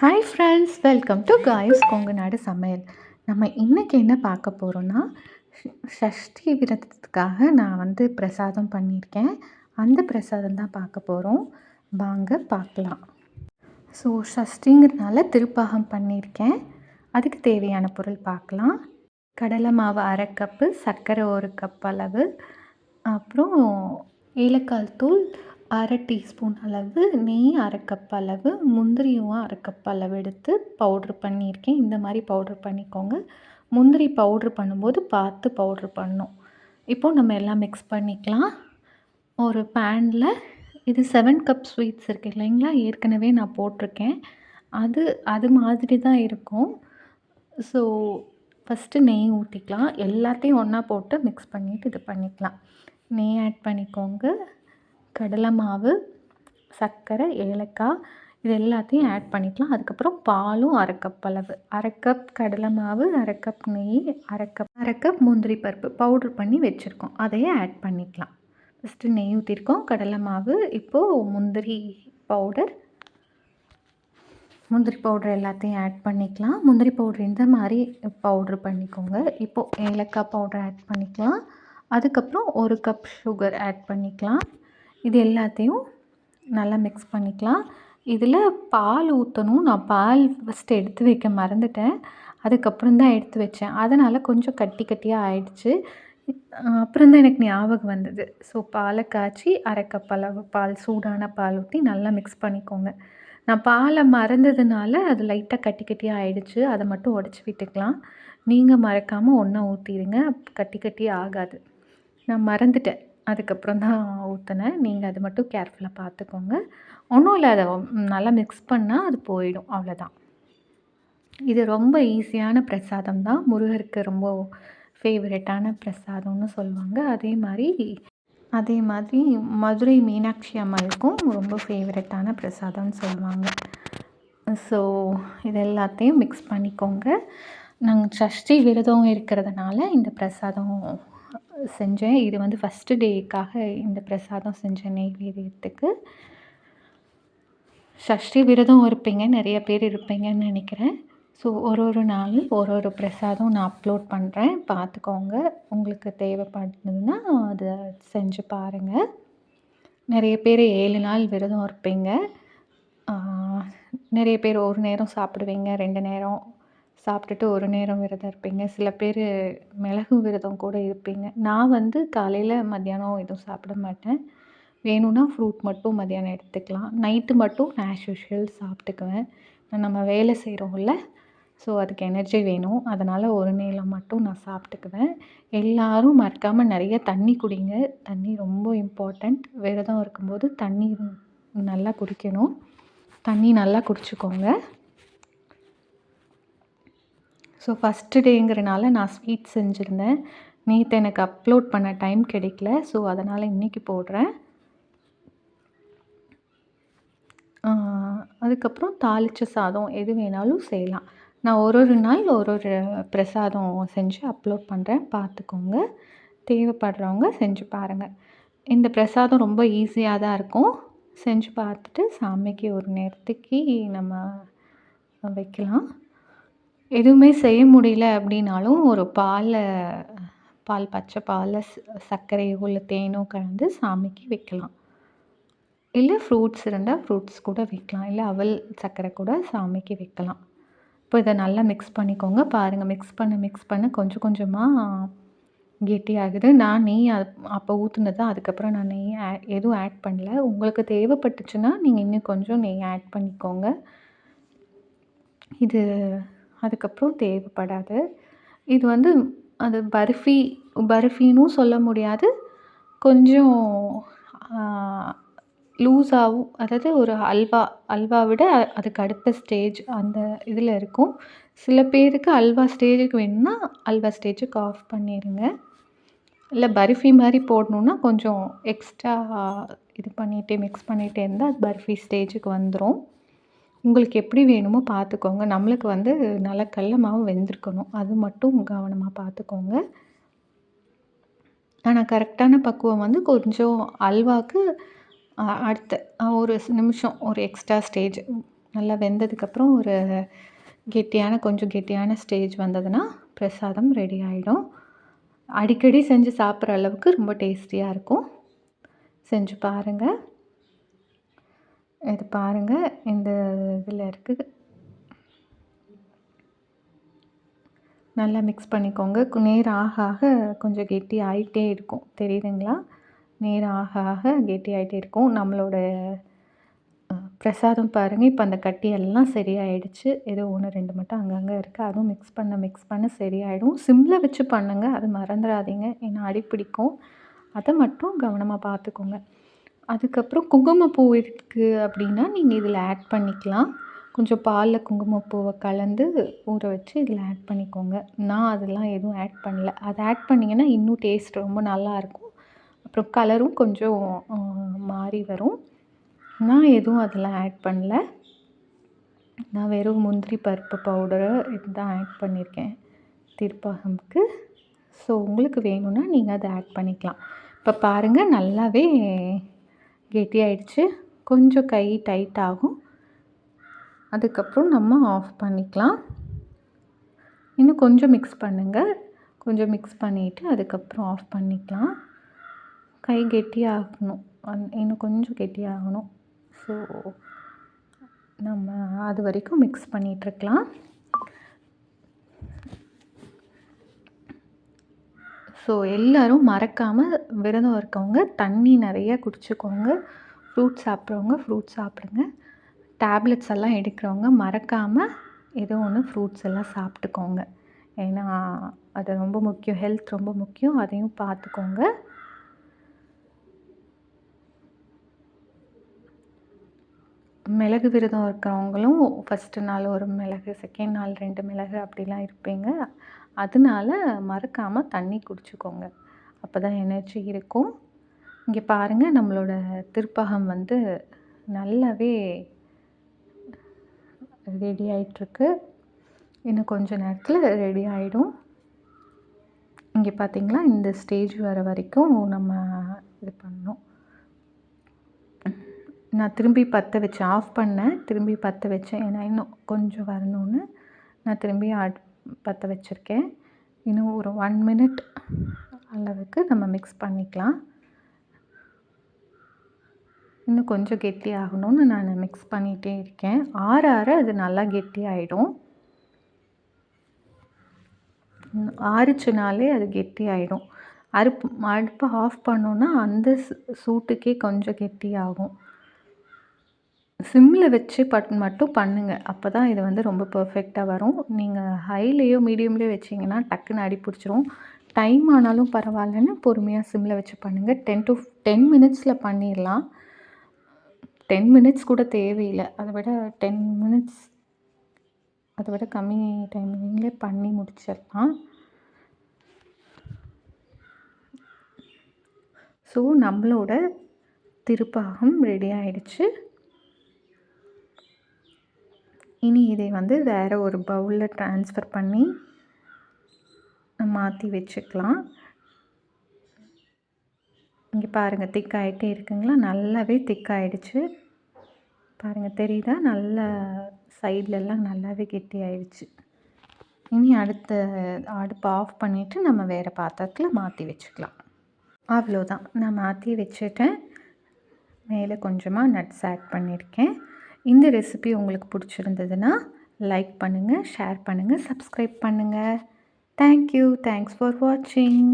Hi friends welcome to guys Kongunadu சமையல் நம்ம இன்றைக்கி என்ன பார்க்க போகிறோன்னா ஷஷ்டி விரதத்துக்காக நான் வந்து பிரசாதம் பண்ணியிருக்கேன். அந்த பிரசாதம் தான் பார்க்க போகிறோம் வாங்க பார்க்கலாம். ஸோ ஷஷ்டிங்கிறதுனால திருப்பாகம் பண்ணியிருக்கேன். அதுக்கு தேவையான பொருள் பார்க்கலாம். கடலை மாவு அரை கப்பு சர்க்கரை ஒரு கப் அளவு அப்புறம் ஏலக்காய் தூள் அரை டீஸ்பூன் அளவு நெய் அரை கப் அளவு முந்திரியும் அரை கப் அளவு எடுத்து பவுட்ரு பண்ணியிருக்கேன். இந்த மாதிரி பவுட்ரு பண்ணிக்கோங்க. முந்திரி பவுட்ரு பண்ணும்போது பார்த்து பவுட்ரு பண்ணும் இப்போது நம்ம எல்லாம் மிக்ஸ் பண்ணிக்கலாம். ஒரு பேனில் இது செவன் கப் ஸ்வீட்ஸ் இருக்குது இல்லைங்களா? ஏற்கனவே நான் போட்டிருக்கேன். அது அது மாதிரி தான் இருக்கும். ஸோ ஃபஸ்ட்டு நெய் ஊற்றிக்கலாம் எல்லாத்தையும் ஒன்றா போட்டு மிக்ஸ் பண்ணிவிட்டு இது பண்ணிக்கலாம். நெய் ஆட் பண்ணிக்கோங்க. கடலை மாவு சர்க்கரை ஏலக்காய் இது எல்லாத்தையும் ஆட் பண்ணிக்கலாம். அதுக்கப்புறம் பாலும் அரை கப் அளவு. அரை கப் கடலை மாவு அரை கப் நெய் அரை கப் அரை கப் முந்திரி பருப்பு பவுட்ரு பண்ணி வச்சுருக்கோம். அதையே ஆட் பண்ணிக்கலாம். ஃபஸ்ட்டு நெய் ஊற்றிருக்கோம் கடலை மாவு இப்போது முந்திரி பவுடர் முந்திரி பவுட்ரு எல்லாத்தையும் ஆட் பண்ணிக்கலாம். முந்திரி பவுட்ரு இந்த மாதிரி பவுட்ரு பண்ணிக்கோங்க. இப்போது ஏலக்காய் பவுடர் ஆட் பண்ணிக்கலாம். அதுக்கப்புறம் ஒரு கப் சுகர் ஆட் பண்ணிக்கலாம். இது எல்லாத்தையும் நல்லா மிக்ஸ் பண்ணிக்கலாம். இதில் பால் ஊற்றணும் நான் பால் ஃபஸ்ட்டு எடுத்து வைக்க மறந்துட்டேன். அதுக்கப்புறம் தான் எடுத்து வச்சேன். அதனால் கொஞ்சம் கட்டி கட்டியாக ஆயிடுச்சு. அப்புறம் தான் எனக்கு ஞாபகம் வந்தது. ஸோ பாலை காய்ச்சி அரை கப் அளவு பால் சூடான பால் ஊற்றி நல்லா மிக்ஸ் பண்ணிக்கோங்க. நான் பாலை மறந்ததுனால அது லைட்டாக கட்டி கட்டியாக ஆயிடுச்சு. அதை மட்டும் உடச்சி விட்டுக்கலாம். நீங்கள் மறக்காமல் ஒன்றா ஊற்றிடுங்க கட்டி கட்டி ஆகாது. நான் மறந்துட்டேன். அதுக்கப்புறம் தான் ஊற்றினேன் நீங்கள் அது மட்டும் கேர்ஃபுல்லாக பார்த்துக்கோங்க ஒன்றும் இல்லை அதை நல்லா மிக்ஸ் பண்ணால் அது போயிடும் அவ்வளோதான் இது ரொம்ப ஈஸியான பிரசாதம் தான். முருகருக்கு ரொம்ப ஃபேவரட்டான பிரசாதம்னு சொல்லுவாங்க. அதே மாதிரி அதே மாதிரி மதுரை மீனாட்சி அம்மனுக்கும் ரொம்ப ஃபேவரட்டான பிரசாதம்னு சொல்லுவாங்க. ஸோ இது எல்லாத்தையும் மிக்ஸ் பண்ணிக்கோங்க. நாங்கள் சஷ்டி விரதம் இருக்கிறதுனால இந்த பிரசாதம் செஞ்சேன். இது வந்து ஃபஸ்ட்டு டேக்காக இந்த பிரசாதம் செஞ்சேன் நெய்வேதியத்துக்கு சஷ்டி விரதம் இருப்பீங்க நிறைய பேர் இருப்பீங்கன்னு நினைக்கிறேன். ஸோ ஒரு ஒரு நாள் ஒரு ஒரு பிரசாதம் நான் அப்லோட் பண்ணுறேன் பார்த்துக்கோங்க. உங்களுக்கு தேவைப்படுதுன்னா அதை செஞ்சு பாருங்கள் நிறைய பேர் ஏழு நாள் விரதம் இருப்பீங்க. நிறைய பேர் ஒரு நேரம் சாப்பிடுவீங்க ரெண்டு நேரம் சாப்பிட்டுட்டு ஒரு நேரம் விரதம் இருப்பீங்க. சில பேர் மிளகு விரதம் கூட இருப்பீங்க. நான் வந்து காலையில் மத்தியானம் எதுவும் சாப்பிட மாட்டேன். வேணும்னா ஃப்ரூட் மட்டும் மத்தியானம் எடுத்துக்கலாம். நைட்டு மட்டும் ஆஸ் யூஷுவல் சாப்பிட்டுக்குவேன். நம்ம வேலை செய்கிறோம்ல ஸோ அதுக்கு எனர்ஜி வேணும். அதனால் ஒரு நேரம் மட்டும் நான் சாப்பிட்டுக்குவேன். எல்லோரும் மறக்காமல் நிறைய தண்ணி குடிங்க. தண்ணி ரொம்ப இம்பார்ட்டண்ட் விரதம் இருக்கும்போது தண்ணி நல்லா குடிக்கணும். தண்ணி நல்லா குடிச்சிக்கோங்க. ஸோ ஃபஸ்ட்டு டேங்கிறனால நான் ஸ்வீட் செஞ்சுருந்தேன். நேற்று எனக்கு அப்லோட் பண்ண டைம் கிடைக்கல. ஸோ அதனால் இன்றைக்கி போடுறேன். அதுக்கப்புறம் தாளித்த சாதம் எது வேணாலும் செய்யலாம். நான் ஒரு ஒரு நாள் ஒரு ஒரு பிரசாதம் செஞ்சு அப்லோட் பண்ணுறேன் பார்த்துக்கோங்க. தேவைப்படுறவங்க செஞ்சு பாருங்கள் இந்த பிரசாதம் ரொம்ப ஈஸியாக தான் இருக்கும். செஞ்சு பார்த்துட்டு சாமிக்கு ஒரு நேரத்துக்கு நம்ம வைக்கலாம். எதுவுமே செய்ய முடியல அப்படின்னாலும் ஒரு பாலை பால் பச்சை பாலில் சர்க்கரையோ இல்லை தேனோ கலந்து சாமிக்கு வைக்கலாம். இல்லை ஃப்ரூட்ஸ் இருந்தால் ஃப்ரூட்ஸ் கூட வைக்கலாம். இல்லை அவல் சர்க்கரை கூட சாமிக்கு வைக்கலாம். இப்போ இதை நல்லா மிக்ஸ் பண்ணிக்கோங்க. பாருங்கள் மிக்ஸ் பண்ண மிக்ஸ் பண்ண கொஞ்சம் கொஞ்சமாக கெட்டியாகுது நான் நெய் அப்போ ஊற்றுனது அதுக்கப்புறம் நான் நெய் எதுவும் ஆட் பண்ணல. உங்களுக்கு தேவைப்பட்டுச்சுன்னா நீங்கள் இன்னும் கொஞ்சம் நெய் ஆட் பண்ணிக்கோங்க. இது அதுக்கப்புறம் தேவைப்படாது. இது வந்து அது பர்ஃபி பர்ஃபின்னும் சொல்ல முடியாது. கொஞ்சம் லூஸாகவும் அதாவது ஒரு அல்வா அல்வா விட அதுக்கு அடுத்த ஸ்டேஜ் அந்த இதில் இருக்கும். சில பேருக்கு அல்வா ஸ்டேஜுக்கு வேணும்னா அல்வா ஸ்டேஜுக்கு ஆஃப் பண்ணிடுங்க. இல்லை பர்ஃபி மாதிரி போடணுன்னா கொஞ்சம் எக்ஸ்ட்ரா இது பண்ணிகிட்டே மிக்ஸ் பண்ணிகிட்டே இருந்தால் அது பர்ஃபி ஸ்டேஜுக்கு வந்துடும் உங்களுக்கு எப்படி வேணுமோ பார்த்துக்கோங்க. நம்மளுக்கு வந்து நல்லா கடல மாவு வெந்திருக்கணும். அது மட்டும் கவனமாக பார்த்துக்கோங்க. ஆனால் கரெக்டான பக்குவம் வந்து கொஞ்சம் அல்வாவுக்கு அடுத்த ஒரு நிமிஷம் ஒரு எக்ஸ்ட்ரா ஸ்டேஜ் நல்லா வெந்ததுக்கப்புறம் ஒரு கெட்டியான கொஞ்சம் கெட்டியான ஸ்டேஜ் வந்ததுன்னா பிரசாதம் ரெடி ஆகிடும் அடிக்கடி செஞ்சு சாப்பிட்ற அளவுக்கு ரொம்ப டேஸ்டியாக இருக்கும். செஞ்சு பாருங்கள் இது பாருங்கள் இந்த இதில் இருக்குது நல்லா மிக்ஸ் பண்ணிக்கோங்க. நேரம் ஆக ஆக கொஞ்சம் கெட்டி ஆகிட்டே இருக்கும். தெரியுதுங்களா? நேரம் ஆக ஆக கெட்டி ஆகிட்டே இருக்கும். நம்மளோட பிரசாதம் பாருங்கள் இப்போ அந்த கட்டியெல்லாம் சரியாயிடுச்சு. ஏதோ ஒன்று ரெண்டு மட்டும் அங்கங்கே இருக்குது அதுவும் மிக்ஸ் பண்ண மிக்ஸ் பண்ண சரியாயிடும். சிம்மில் வச்சு பண்ணுங்கள் அது மறந்துடாதீங்க. ஏன்னா அடி பிடிக்கும். அதை மட்டும் கவனமாக பார்த்துக்கோங்க. அதுக்கப்புறம் குங்குமப்பூ இருக்குது அப்படின்னா நீங்கள் இதில் ஆட் பண்ணிக்கலாம். கொஞ்சம் பாலில் குங்குமப்பூவை கலந்து ஊற வச்சு இதில் ஆட் பண்ணிக்கோங்க. நான் அதெல்லாம் எதுவும் ஆட் பண்ணல. அதை ஆட் பண்ணிங்கன்னா இன்னும் டேஸ்ட் ரொம்ப நல்லாயிருக்கும் அப்புறம் கலரும் கொஞ்சம் மாறி வரும். நான் எதுவும் அதெல்லாம் ஆட் பண்ணல. நான் வெறும் முந்திரி பருப்பு பவுடரு இதுதான் ஆட் பண்ணியிருக்கேன் திருப்பாகமுக்கு. ஸோ உங்களுக்கு வேணும்னா நீங்கள் அதை ஆட் பண்ணிக்கலாம். இப்போ பாருங்கள் நல்லாவே கெட்டியாயிடுச்சு. கொஞ்சம் கை டைட் ஆகும். அதுக்கப்புறம் நம்ம ஆஃப் பண்ணிக்கலாம். இன்னும் கொஞ்சம் மிக்ஸ் பண்ணுங்கள் கொஞ்சம் மிக்ஸ் பண்ணிவிட்டு அதுக்கப்புறம் ஆஃப் பண்ணிக்கலாம். கை கெட்டியாகணும். அந் இன்னும் கொஞ்சம் கெட்டியாகணும். ஸோ நம்ம அது வரைக்கும் மிக்ஸ் பண்ணிகிட்ருக்கலாம் ஸோ எல்லோரும் மறக்காமல் விரதம் இருக்கவங்க தண்ணி நிறைய குடிச்சுக்கோங்க. ஃப்ரூட்ஸ் சாப்பிட்றவங்க ஃப்ரூட்ஸ் சாப்பிடுங்க. டேப்லெட்ஸ் எல்லாம் எடுக்கிறவங்க மறக்காமல் ஏதோ ஒன்று ஃப்ரூட்ஸ் எல்லாம் சாப்பிட்டுக்கோங்க. ஏன்னா அது ரொம்ப முக்கியம். ஹெல்த் ரொம்ப முக்கியம். அதையும் பார்த்துக்கோங்க. மிளகு விரதம் இருக்கிறவங்களும் ஃபஸ்ட்டு நாள் ஒரு மிளகு செகண்ட் நாள் ரெண்டு மிளகு அப்படிலாம் இருப்பீங்க. அதனால மறக்காமல் தண்ணி குடிச்சுக்கோங்க. அப்போ தான் எனர்ஜி இருக்கும். இங்கே பாருங்கள் நம்மளோட திருப்பகம் வந்து நல்லாவே ரெடி ஆகிட்டுருக்கு இன்னும் கொஞ்சம் நேரத்தில் ரெடி ஆகிடும் இங்கே பார்த்திங்களா இந்த ஸ்டேஜ் வர வரைக்கும் நம்ம இது பண்ணணும். நான் திரும்பி பற்ற வச்சேன் ஆஃப் பண்ணேன். திரும்பி பற்ற வச்சேன். ஏன்னா இன்னும் கொஞ்சம் வரணும்னு. நான் திரும்பி ஆட் பற்ற வச்சுருக்கேன். இன்னும் ஒரு ஒன் மினிட் அளவுக்கு நம்ம மிக்ஸ் பண்ணிக்கலாம். இன்னும் கொஞ்சம் கெட்டி ஆகணும்னு நான் மிக்ஸ் பண்ணிகிட்டே இருக்கேன். ஆற ஆற அது நல்லா கெட்டி ஆகிடும் ஆறுச்சுனாலே அது கெட்டி ஆகிடும் அறுப்பு அடுப்பை ஆஃப் பண்ணோன்னா அந்த சூட்டுக்கே கொஞ்சம் கெட்டி ஆகும். சிம்மில் வச்சு பட் மட்டும் பண்ணுங்கள் அப்போ தான் இது வந்து ரொம்ப பர்ஃபெக்டாக வரும். நீங்கள் ஹைலேயோ மீடியம்லேயோ வச்சிங்கன்னா டக்குன்னு அடி பிடிச்சிரும். டைம் ஆனாலும் பரவாயில்லன்னு பொறுமையாக சிம்மில் வச்சு பண்ணுங்கள் டென் டு டென் மினிட்ஸில் பண்ணிடலாம் டென் மினிட்ஸ் கூட தேவையில்லை. அதை விட டென் மினிட்ஸ் அதை விட கம்மி டைமிங்லேயே பண்ணி முடிச்சிடலாம் ஸோ நம்மளோட திருப்பாகம் ரெடி ஆயிடுச்சு. இனி இதை வந்து வேறு ஒரு பவுலில் ட்ரான்ஸ்ஃபர் பண்ணி மாற்றி வச்சுக்கலாம். இங்கே பாருங்கள் திக்காயிட்டே இருக்குங்களா? நல்லாவே திக்காயிடுச்சு. பாருங்கள் தெரியுதா? நல்லா சைட்லெல்லாம் நல்லாவே கெட்டி ஆயிடுச்சு இனி அடுத்த அடுப்பு ஆஃப் பண்ணிவிட்டு நம்ம வேறு பாத்திரத்தில் மாற்றி வச்சுக்கலாம். அவ்வளோதான் நான் மாற்றி வச்சுட்டேன். மேலே கொஞ்சமாக நட்ஸ் ஆட் பண்ணியிருக்கேன் இந்த ரெசிபி உங்களுக்கு பிடிச்சிருந்ததுன்னா லைக் பண்ணுங்கள் ஷேர் பண்ணுங்கள் சப்ஸ்கிரைப் பண்ணுங்கள் தேங்க்யூ தேங்க்ஸ் ஃபார் வாட்சிங்